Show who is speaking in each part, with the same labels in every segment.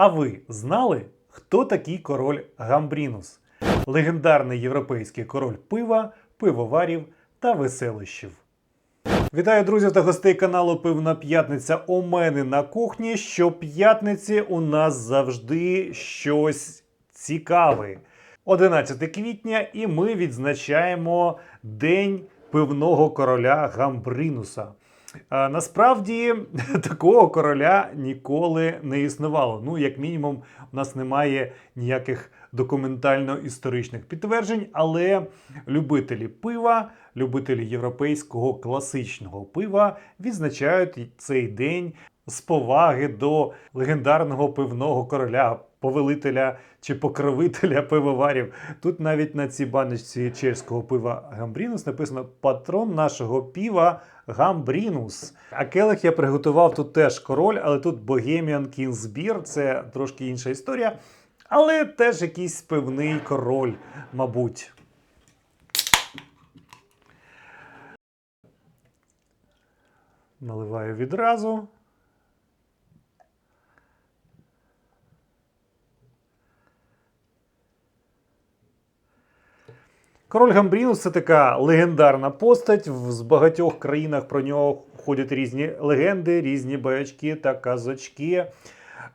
Speaker 1: А ви знали, хто такий король Гамбрінус? Легендарний європейський король пива, пивоварів та веселищів. Вітаю друзів та гостей каналу Пивна П'ятниця. У мене на кухні. Щоп'ятниці у нас завжди щось цікаве. 11 квітня, і ми відзначаємо День пивного короля Гамбринуса. Насправді такого короля ніколи не існувало. Ну, як мінімум, у нас немає ніяких документально-історичних підтверджень, але любителі пива, любителі європейського класичного пива відзначають цей день з поваги до легендарного пивного короля, повелителя чи покровителя пивоварів. Тут навіть на цій баночці чеського пива Гамбрінус написано патрон нашого піва Гамбрінус. А келих я приготував тут теж король, але тут King's Beer, це трошки інша історія. Але теж якийсь пивний король, мабуть. Наливаю відразу. Король Гамбрінус це така легендарна постать. З багатьох країнах про нього ходять різні легенди, різні баячки та казочки.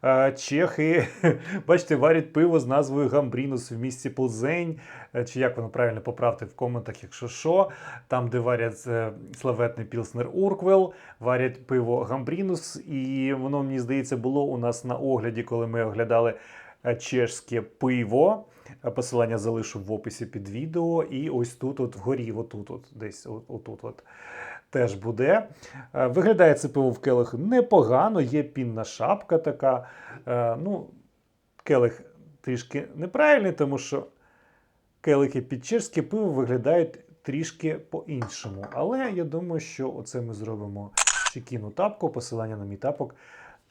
Speaker 1: Е, Чехи, бачите, варять пиво з назвою Гамбрінус в місті Плзень. Е, Чи як воно правильно поправте в коментах, якщо що. Там, де варять е, славетний Пілснер Урквел, варять пиво Гамбрінус. І воно, мені здається, було у нас на огляді, коли ми оглядали чешське пиво. Посилання залишу в описі під відео. І ось тут, от вгорі, отут, от, десь от, отут, от, теж буде. Е, Виглядає це пиво в келиху непогано, є пінна шапка така. Е, Ну, келих трішки неправильний, тому що келихи під чешське пиво виглядають трішки по-іншому. Але я думаю, що оце ми зробимо чекіну тапку. Посилання на мій тапок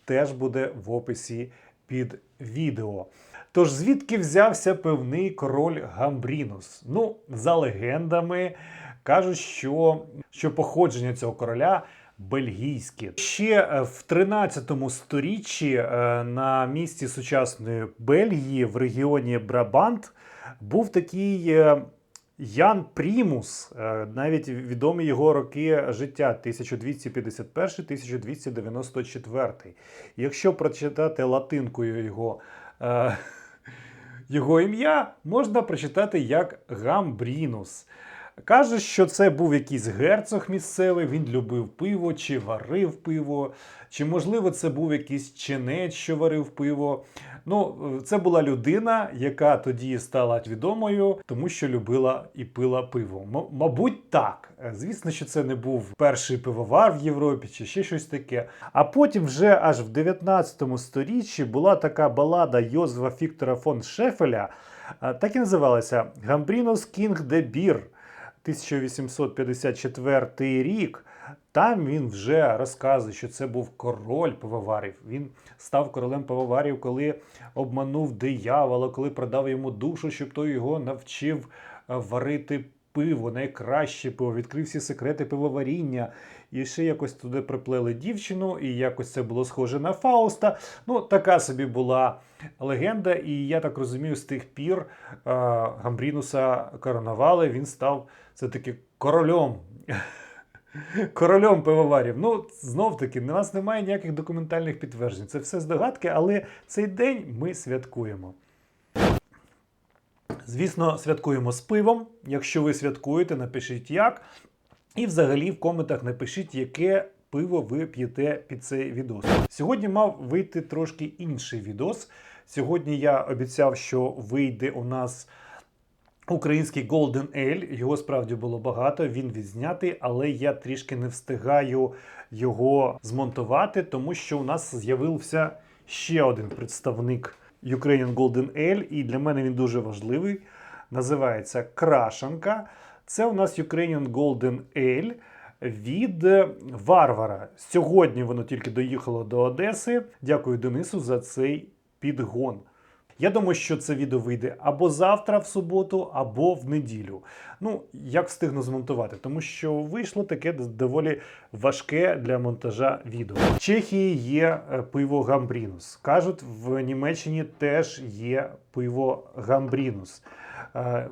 Speaker 1: теж буде в описі під відео. Тож звідки взявся певний король Гамбрінус? Ну, за легендами, кажуть, що, що походження цього короля бельгійське. Ще е, в 13 сторіччі е, на місці сучасної Бельгії в регіоні Брабант був такий. е, Ян Прімус, навіть відомі його роки життя 1251-1294. Якщо прочитати латинкою його, його ім'я, можна прочитати як Гамбрінус. Каже, що це був якийсь герцог місцевий, він любив пиво, чи варив пиво, чи, можливо, це був якийсь чинець, що варив пиво. Ну, це була людина, яка тоді стала відомою, тому що любила і пила пиво. М- мабуть, так. Звісно, що це не був перший пивовар в Європі чи ще щось таке. А потім, вже аж в 19 сторіччі, була така балада Йозефа Фіктора фон Шефеля, так і називалася Гамбрінос Кінг де Бір. 1854 рік. Там він вже розказує, що це був король пивоварів. Він став королем пивоварів, коли обманув диявола, коли продав йому душу, щоб той його навчив е, варити пиво, найкраще пиво, відкрив всі секрети пивоваріння. І ще якось туди приплели дівчину, і якось це було схоже на Фауста. Ну, така собі була легенда, і я так розумію, з тих пір е, Гамбрінуса коронували, він став все-таки королем. Королем пивоварів. Ну, знов таки, у нас немає ніяких документальних підтверджень. Це все здогадки, але цей день ми святкуємо. Звісно, святкуємо з пивом. Якщо ви святкуєте, напишіть як. І взагалі в коментах напишіть, яке пиво ви п'єте під цей відос. Сьогодні мав вийти трошки інший відос. Сьогодні я обіцяв, що вийде у нас український Golden Ale. Його справді було багато. Він відзнятий, але я трішки не встигаю його змонтувати, тому що у нас з'явився ще один представник Ukrainian Golden Ale, і для мене він дуже важливий. Називається Крашенка. Це у нас Ukrainian Golden Ale від е, Варвара. Сьогодні воно тільки доїхало до Одеси. Дякую Денису за цей підгон. Я думаю, що це відео вийде або завтра в суботу, або в неділю. Ну, як встигну змонтувати, тому що вийшло таке доволі важке для монтажа відео. В Чехії є е, пиво Гамбрінус. Кажуть, в Німеччині теж є пиво Гамбрінус. Е,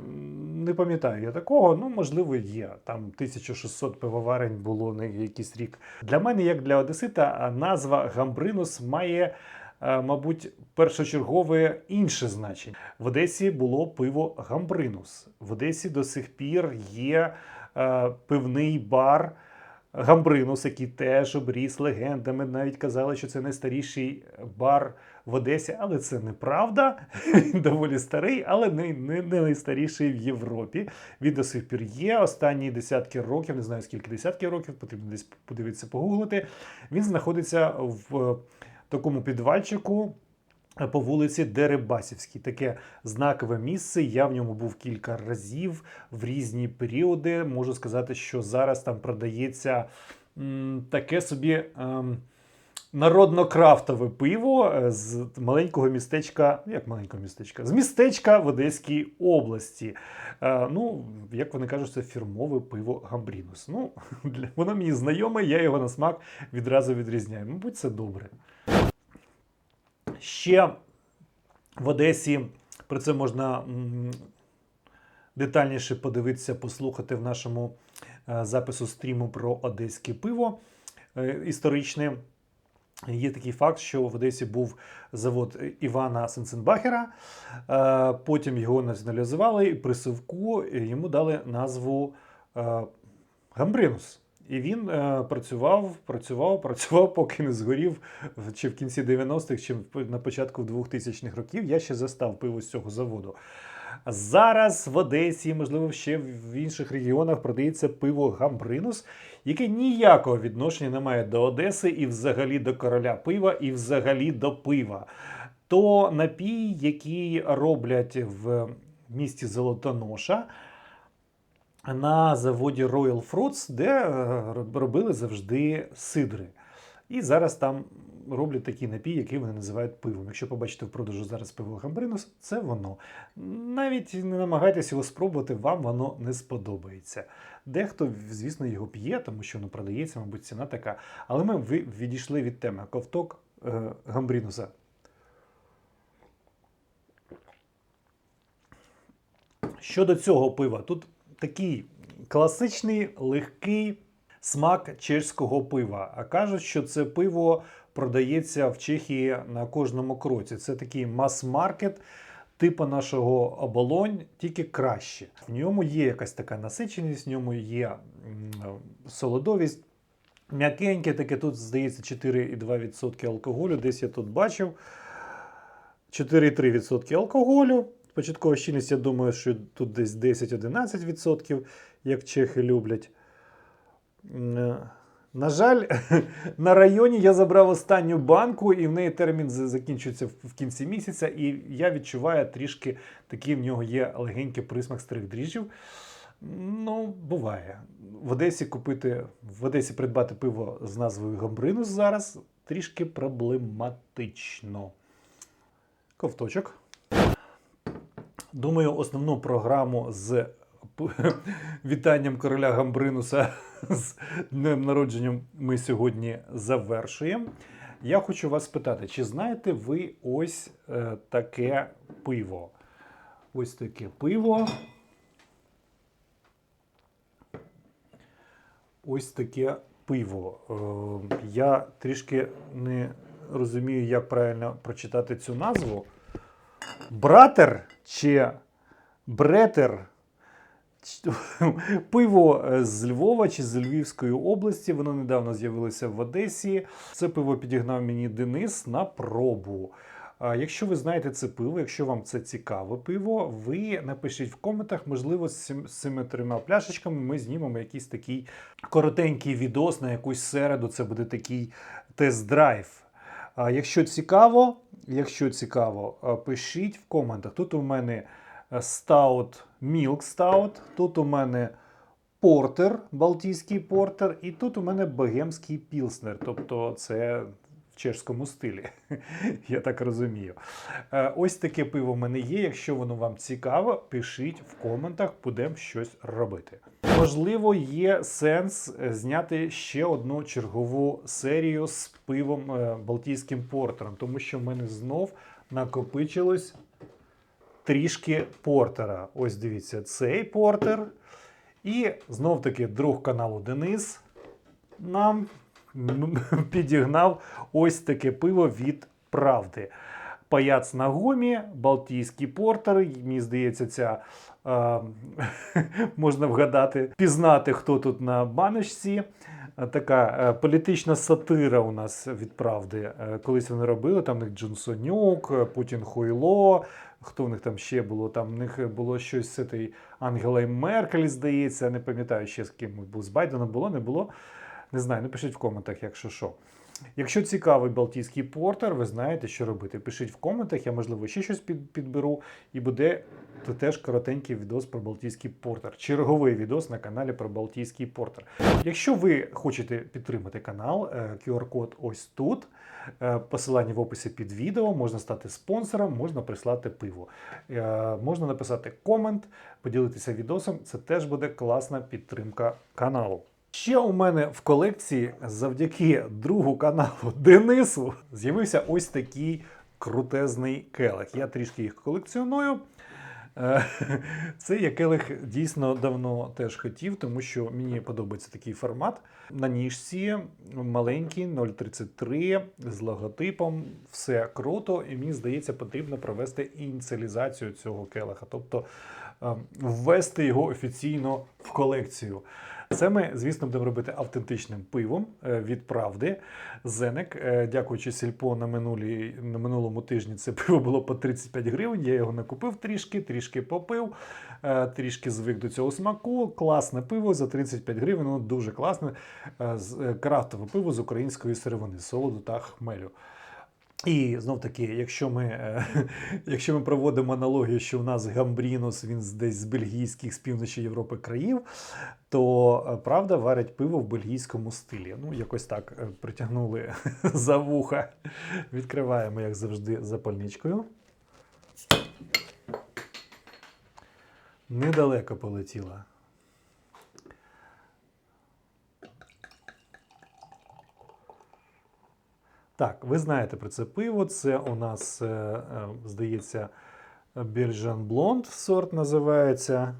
Speaker 1: Не пам'ятаю я такого, ну можливо, є. Там 1600 пивоварень було на якийсь рік. Для мене, як для Одесита, назва Гамбринус має, е, мабуть, першочергове інше значення. В Одесі було пиво Гамбринус. В Одесі до сих пір є е, пивний бар. Гамбринус, який теж обріс легендами, навіть казали, що це найстаріший бар в Одесі, але це неправда. Він доволі старий, але не, не, не найстаріший в Європі. Він до сих пір є. Останні десятки років, не знаю скільки десятків років, потрібно десь подивитися, погуглити. Він знаходиться в е, такому підвальчику. е, По вулиці Дерибасівській. Таке знакове місце. Я в ньому був кілька разів в різні періоди. Можу сказати, що зараз там продається м, таке собі. ем, Народно-крафтове пиво е, з маленького містечка, як маленького містечка, з містечка в Одеській області. Е, ну, як вони кажуть, це фірмове пиво Гамбрінус. Ну, для- воно мені знайоме, я його на смак відразу відрізняю. Мабуть, це добре. Ще в Одесі про це можна детальніше подивитися, послухати в нашому е, запису стріму про одеське пиво е, історичне. Є такий факт, що в Одесі був завод Івана Сенценбахера. Е, Потім його націоналізували і при Сивку йому дали назву е, Гамбринус. І він е, працював, працював, працював, поки не згорів чи в кінці 90-х, чи на початку 2000-х років. Я ще застав пиво з цього заводу. Зараз в Одесі, можливо, ще в інших регіонах продається пиво Гамбринус, яке ніякого відношення не має до Одеси і взагалі до короля пива, і взагалі до пива. То напій, який роблять в місті Золотоноша на заводі Royal Fruits, де е, робили завжди сидри. І зараз там роблять такий напій, який вони називають пивом. Якщо побачите в продажу зараз пиво Гамбринус, це воно. Навіть не намагайтеся його спробувати, вам воно не сподобається. Дехто, звісно, його п'є, тому що воно продається, мабуть, ціна така. Але ми відійшли від теми ковток е, Гамбрінуса. Щодо цього пива, тут такий класичний легкий смак чеського пива. А кажуть, що це пиво продається в Чехії на кожному кроці. Це такий мас-маркет типу нашого оболонь, тільки краще. В ньому є якась така насиченість, в ньому є солодовість. М'якеньке, таке тут, здається, 4,2% алкоголю. Десь я тут бачив. 4,3% алкоголю. Початкова щільність, я думаю, що тут десь 10-11%, як чехи люблять. На жаль, на районі я забрав останню банку, і в неї термін закінчується в кінці місяця, і я відчуваю трішки такий в нього є легенький присмак старих дріжджів. Ну, буває. В Одесі купити, в Одесі придбати пиво з назвою Гамбринус зараз трішки проблематично. Ковточок. Думаю, основну програму з вітанням короля Гамбринуса з днем народження ми сьогодні завершуємо. Я хочу вас спитати, чи знаєте ви ось е, таке пиво? Ось таке пиво. Ось таке пиво. Е, я трішки не розумію, як правильно прочитати цю назву. Братер чи бретер? Пиво е, з Львова чи з Львівської області. Воно недавно з'явилося в Одесі. Це пиво підігнав мені Денис на пробу. Якщо ви знаєте це пиво, якщо вам це цікаве пиво, ви напишіть в коментах, можливо, з цими трьома пляшечками ми знімемо якийсь такий коротенький відос на якусь середу. Це буде такий тест-драйв. Якщо цікаво, якщо цікаво, пишіть в коментах. Тут у мене стаут, мілк стаут, тут у мене портер, балтійський портер, і тут у мене богемський пілснер. Тобто це в чешському стилі. Я так розумію. Е, Ось таке пиво в мене є. Якщо воно вам цікаво, пишіть в коментах, будемо щось робити. Можливо, є сенс е, зняти ще одну чергову серію з пивом е, Балтійським портером, тому що в мене знов накопичилось трішки портера. Ось дивіться, цей портер. І знов таки друг каналу Денис нам підігнав ось таке пиво від правди. Паяц на гомі, Балтійський портер. Мені здається, ця е, можна вгадати, пізнати, хто тут на баночці. Е, Така е, політична сатира у нас від правди. Е, Колись вони робили, там в них Джонсонюк, Путін Хуйло. Хто в них там ще було? Там в них було щось з цієї Ангелою Меркель, здається. Не пам'ятаю ще з ким був. З Байденом було, не було. Не знаю, напишіть в коментах, якщо що. Якщо цікавий Балтійський портер, ви знаєте, що робити. Пишіть в коментах, я, можливо, ще щось підберу, і буде теж коротенький відос про Балтійський портер. Черговий відос на каналі про Балтійський портер. Якщо ви хочете підтримати канал, е, QR-код ось тут. Е, Посилання в описі під відео, можна стати спонсором, можна прислати пиво. Е, Можна написати комент, поділитися відосом. Це теж буде класна підтримка каналу. Ще у мене в колекції завдяки другу каналу Денису з'явився ось такий крутезний келих. Я трішки їх колекціоную. Е, Це я келих дійсно давно теж хотів, тому що мені подобається такий формат. На ніжці маленький 0,33 з логотипом, все круто, і мені здається, потрібно провести ініціалізацію цього келиха, тобто е, ввести його офіційно в колекцію. Це ми, звісно, будемо робити автентичним пивом е, від правди. Зенек, е, дякуючи сільпо на, минулі, на минулому тижні, це пиво було по 35 гривень. Я його накупив трішки, трішки попив, трішки звик до цього смаку. Класне пиво за 35 гривень. Воно дуже класне. Е, е, Крафтове пиво з української сировини, солоду та хмелю. І знов таки, якщо ми, е, якщо ми проводимо аналогію, що у нас гамбрінус, він десь з бельгійських, з півночі Європи країв, то е, правда варять пиво в бельгійському стилі. Ну, якось так е, притягнули за вуха. Відкриваємо, як завжди, запальничкою. Недалеко полетіла. Так, ви знаєте про це пиво. Це у нас, е, е, здається, Belgian Blonde сорт називається.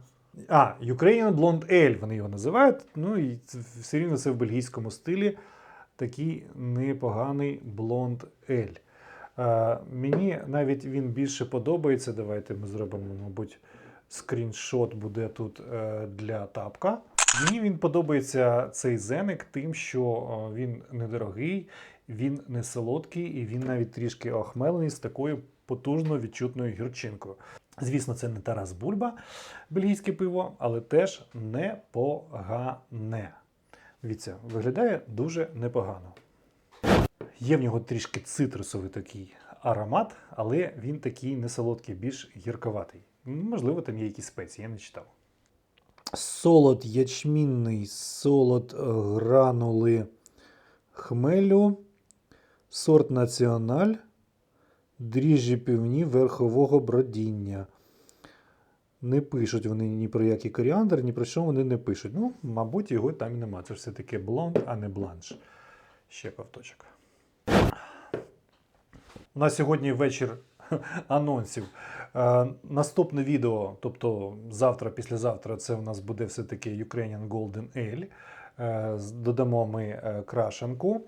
Speaker 1: А, Ukrainian Blonde Ale вони його називають. Ну і все рівно це в бельгійському стилі. Такий непоганий Blonde Ale. Е, мені навіть він більше подобається. Давайте ми зробимо, мабуть, скріншот буде тут е, для тапка. Мені він подобається цей зеник тим, що е, він недорогий, він не солодкий і він навіть трішки охмелений з такою потужно відчутною гірчинкою. Звісно, це не Тарас Бульба, бельгійське пиво, але теж непогане. Дивіться, виглядає дуже непогано. Є в нього трішки цитрусовий такий аромат, але він такий не солодкий, більш гірковатий. Можливо, там є якісь спеції, я не читав. Солод ячмінний, солод гранули хмелю, сорт національ, дріжджі півні верхового бродіння. Не пишуть вони ні про який коріандр, ні про що вони не пишуть. Ну, мабуть, його там і нема. Це ж все-таки блонд, а не бланш. Ще ковточок. У нас сьогодні вечір анонсів. Е, наступне відео, тобто завтра, післязавтра, це у нас буде все-таки Ukrainian Golden Ale. Е, додамо ми е, крашенку.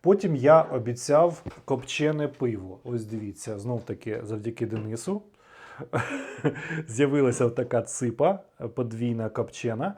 Speaker 1: Потім я обіцяв копчене пиво. Ось дивіться, знов таки завдяки Денису. З'явилася така ципа подвійна копчена.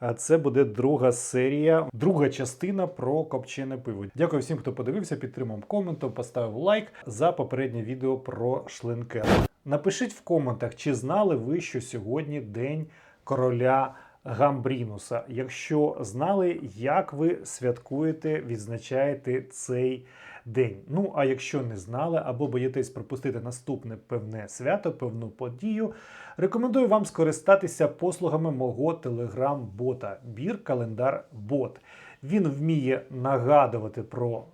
Speaker 1: А Це буде друга серія, друга частина про копчене пиво. Дякую всім, хто подивився, підтримав коментом, поставив лайк за попереднє відео про шленкер. Напишіть в коментах, чи знали ви, що сьогодні день короля Гамбрінуса. Якщо знали, як ви святкуєте, відзначаєте цей день. Ну а якщо не знали або боїтесь пропустити наступне певне свято, певну подію, рекомендую вам скористатися послугами мого телеграм-бота Бір Календар Бот. Він вміє нагадувати про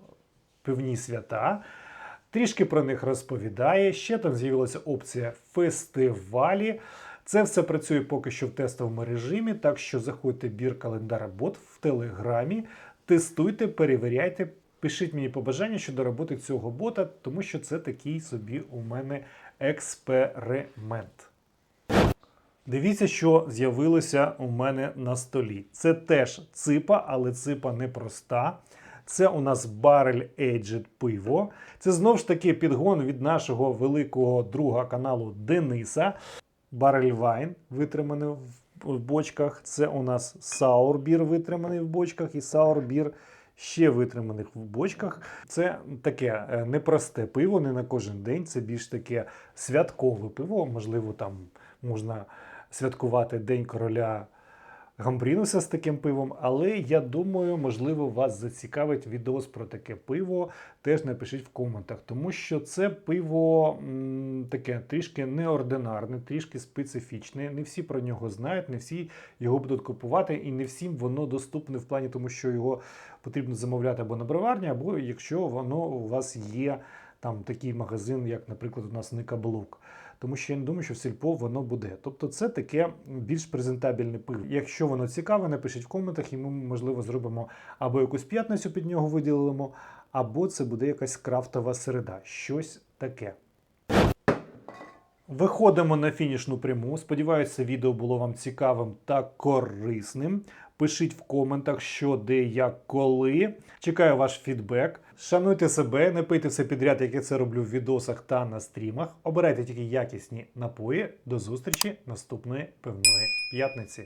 Speaker 1: пивні свята. Трішки про них розповідає. Ще там з'явилася опція фестивалі. Це все працює поки що в тестовому режимі, так що заходьте бір календара бот в Телеграмі, тестуйте, перевіряйте, пишіть мені побажання щодо роботи цього бота, тому що це такий собі у мене експеримент. Дивіться, що з'явилося у мене на столі. Це теж ципа, але ципа непроста. Це у нас Barrel Aged пиво. Це знов ж таки підгон від нашого великого друга каналу Дениса. Barrel Wine витриманий в- бочках. Це у нас Beer витриманий в бочках, і Beer ще витриманих в бочках. Це таке е, непросте пиво, не на кожен день. Це більш таке святкове пиво. Можливо, там можна святкувати День короля Гамбрінуса з таким пивом, але я думаю, можливо, вас зацікавить відос про таке пиво. Теж напишіть в коментах, тому що це пиво м, таке трішки неординарне, трішки специфічне. Не всі про нього знають, не всі його будуть купувати, і не всім воно доступне в плані, тому що його потрібно замовляти або на броварні, або якщо воно у вас є там такий магазин, як, наприклад, у нас Ника Блук. Тому що я не думаю, що в сільпо воно буде. Тобто це таке більш презентабельне пиво. Якщо воно цікаве, напишіть в коментах, і ми, можливо, зробимо або якусь п'ятницю під нього виділимо, або це буде якась крафтова середа. Щось таке. Виходимо на фінішну пряму. Сподіваюся, відео було вам цікавим та корисним. Пишіть в коментах, що, де, як, коли. Чекаю ваш фідбек. Шануйте себе, не пийте все підряд, як я це роблю в відосах та на стрімах. Обирайте тільки якісні напої. До зустрічі наступної пивної п'ятниці.